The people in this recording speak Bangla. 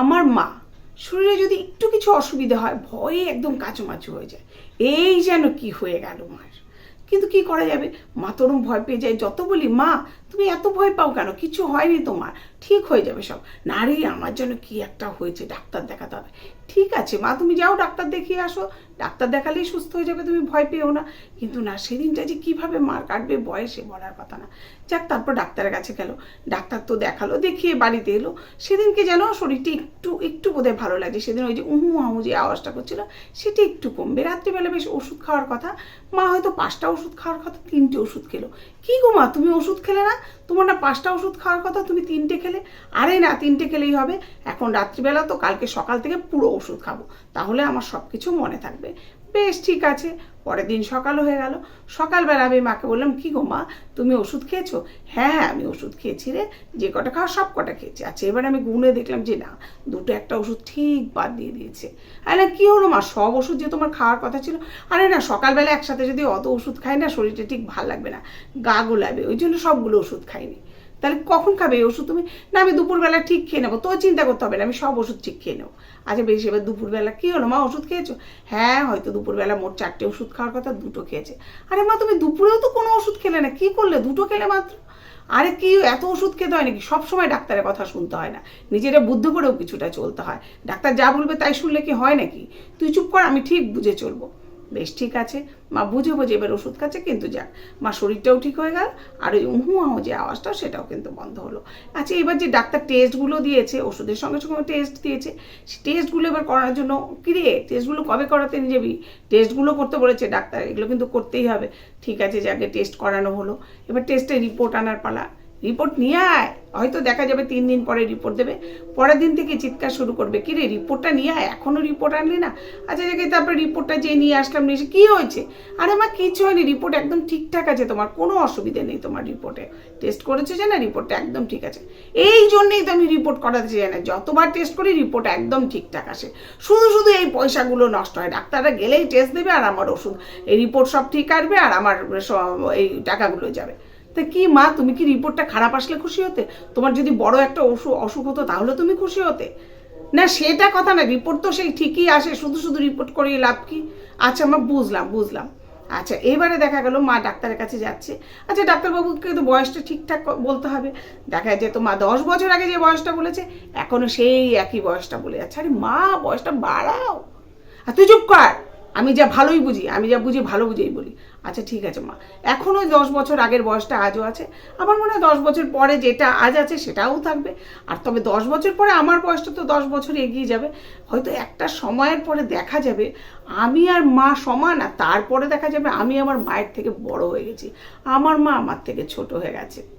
আমার মা শরীরে যদি একটু কিছু অসুবিধা হয়, ভয়ে একদম কাচুমাচু হয়ে যায়। এই যেন কি হয়ে গেল মার। কিন্তু কি করা যাবে? মা তরুণ ভয় পেয়ে যায়। যত বলি, মা, তুমি এত ভয় পাও কেন? কিছু হয়নি তোমার। ঠিক হয়ে যাবে সব। না রে, আমার জন্য কি একটা হয়েছে? ডাক্তার দেখাতে হবে। ঠিক আছে, মা, তুমি যাও, ডাক্তার দেখিয়ে আসো। ডাক্তার দেখালেই সুস্থ হয়ে যাবে, তুমি ভয় পেও না। কিন্তু না, সেদিনটা যে কীভাবে মার কাটবে বয়সে বলার কথা না। যাক, তারপর ডাক্তারের কাছে গেল। ডাক্তার তো দেখাল, দেখিয়ে বাড়িতে এলো। সেদিনকে যেন শরীরটি একটু একটু বোধহয় ভালো লাগছে। সেদিন ওই যে উহু আহু যে আওয়াজটা করছিল, সেটা একটু কমবে। রাত্রিবেলা বেশ ওষুধ খাওয়ার কথা। মা হয়তো পাঁচটা ওষুধ খাওয়ার কথা, তিনটে ওষুধ খেলো। কি গো মা, তুমি ওষুধ খেলে না? তোমার না পাঁচটা ওষুধ খাওয়ার কথা, তুমি তিনটে খেলে? আরে না, তিনটে খেলেই হবে। এখন রাত্রিবেলা তো কালকে সকাল থেকে পুরো ওষুধ খাব। তাহলে আমার সব কিছু মনে থাকবে। বেশ, ঠিক আছে। পরের দিন সকাল হয়ে গেল। সকালবেলা আমি মাকে বললাম, কি গো মা, তুমি ওষুধ খেয়েছো? হ্যাঁ হ্যাঁ আমি ওষুধ খেয়েছি রে। যে কটা খাওয়া সব কটা খেয়েছি। আচ্ছা এবার আমি গুনে দেখলাম যে না, দুটো একটা ওষুধ ঠিক বাদ দিয়ে দিয়েছে। আরে না, কি হলো মা? সব ওষুধ যে তোমার খাওয়ার কথা ছিল। আরে না, সকালবেলা একসাথে যদি অত ওষুধ খাই না, শরীরটা ঠিক ভালো লাগবে না। গা গোলাবে, ওই জন্য সবগুলো ওষুধ খাইনি। তাহলে কখন খাবে এই ওষুধ? তুমি, না, আমি দুপুরবেলা ঠিক খেয়ে নেব। তো চিন্তা করতে হবে না, আমি সব ওষুধ ঠিক খেয়ে নেব। আচ্ছা বেশ, এবার দুপুরবেলা কী হলো? মা, ওষুধ খেয়েছো? হ্যাঁ হয়তো দুপুরবেলা মোট চারটে ওষুধ খাওয়ার কথা, দুটো খেয়েছে। আরে মা, তুমি দুপুরেও তো কোনো ওষুধ খেলে না, কী করলে? দুটো খেলে মাত্র? আরে কি, এত ওষুধ খেতে হয় নাকি? সবসময় ডাক্তারের কথা শুনতে হয় না। নিজেরা বুদ্ধ করেও কিছুটা চলতে হয়। ডাক্তার যা বলবে তাই শুনলে কি হয় নাকি? তুই চুপ কর, আমি ঠিক বুঝে চলবো। বেশ ঠিক আছে। মা বুঝে বুঝে এবার ওষুধ খাচ্ছে, কিন্তু যাক। মা শরীরটাও ঠিক হয়ে গেল, আর ওই উহু আহু যে আওয়াজটা, সেটাও কিন্তু বন্ধ হলো। আচ্ছা এবার যে ডাক্তার টেস্টগুলো দিয়েছে, ওষুধের সঙ্গে সঙ্গে টেস্ট দিয়েছে সেই টেস্টগুলো এবার করার জন্য কিরে টেস্টগুলো কবে করাতে নিয়ে যাবি? টেস্টগুলো করতে বলেছে ডাক্তার, এগুলো কিন্তু করতেই হবে। ঠিক আছে, যাকে টেস্ট করানো হলো। এবার টেস্টের রিপোর্ট আনার পালা। রিপোর্ট নিয়ে আয়। হয়তো দেখা যাবে তিন দিন পরে রিপোর্ট দেবে। পরের দিন থেকে চিৎকার শুরু করবে। কিরে রিপোর্টটা নিয়ে আয়। এখনও রিপোর্ট আনলি না? আচ্ছা যাকে তারপরে রিপোর্টটা যে নিয়ে আসলাম নিয়ে এসে কী হয়েছে? আরে আমার কিছু হয়নি। রিপোর্ট একদম ঠিকঠাক আছে তোমার। কোনো অসুবিধে নেই তোমার রিপোর্টে টেস্ট করেছে যে না? রিপোর্টটা একদম ঠিক আছে। এই জন্যেই তো আমি রিপোর্ট করাতে চাই না। যতবার টেস্ট করি রিপোর্ট একদম ঠিকঠাক আসে। শুধু শুধু এই পয়সাগুলো নষ্ট হয়। ডাক্তাররা গেলেই টেস্ট দেবে আর আমার ওষুধ। এই রিপোর্ট সব ঠিক আসবে আর আমার এই টাকাগুলো যাবে। তা কি মা, তুমি কি রিপোর্টটা খারাপ আসলে খুশি হতে? তোমার যদি বড় একটা অসুখ অসুখ হতো তাহলে তুমি খুশি হতে। না, সেটা কথা না রিপোর্ট তো সেই ঠিকই আসে, শুধু শুধু রিপোর্ট করিয়ে লাভ কি? আচ্ছা মা, বুঝলাম বুঝলাম। আচ্ছা এবারে দেখা গেল মা ডাক্তারের কাছে যাচ্ছে। আচ্ছা ডাক্তারবাবুকে তো বয়সটা ঠিকঠাক বলতে হবে। দেখা যায় তো মা দশ বছর আগে যে বয়সটা বলেছে, এখনও সেই একই বয়সটা বলে যাচ্ছে। আরে মা, বয়সটা বাড়াও। আর তুই চুপ কর। আমি যা ভালোই বুঝি, আমি যা বুঝি ভালো বুঝেই বলি। আচ্ছা ঠিক আছে মা। এখনও দশ বছর আগের বয়সটা আজও আছে। আমার মনে হয় দশ বছর পরে যেটা আজ আছে সেটাও থাকবে। আর তবে দশ বছর পরে আমার বয়সটা তো দশ বছর এগিয়ে যাবে। হয়তো একটা সময়ের পরে দেখা যাবে, আমি আর মা সমান আর তারপরে দেখা যাবে আমি আমার মায়ের থেকে বড় হয়ে গেছি। আমার মা আমার থেকে ছোট হয়ে গেছে।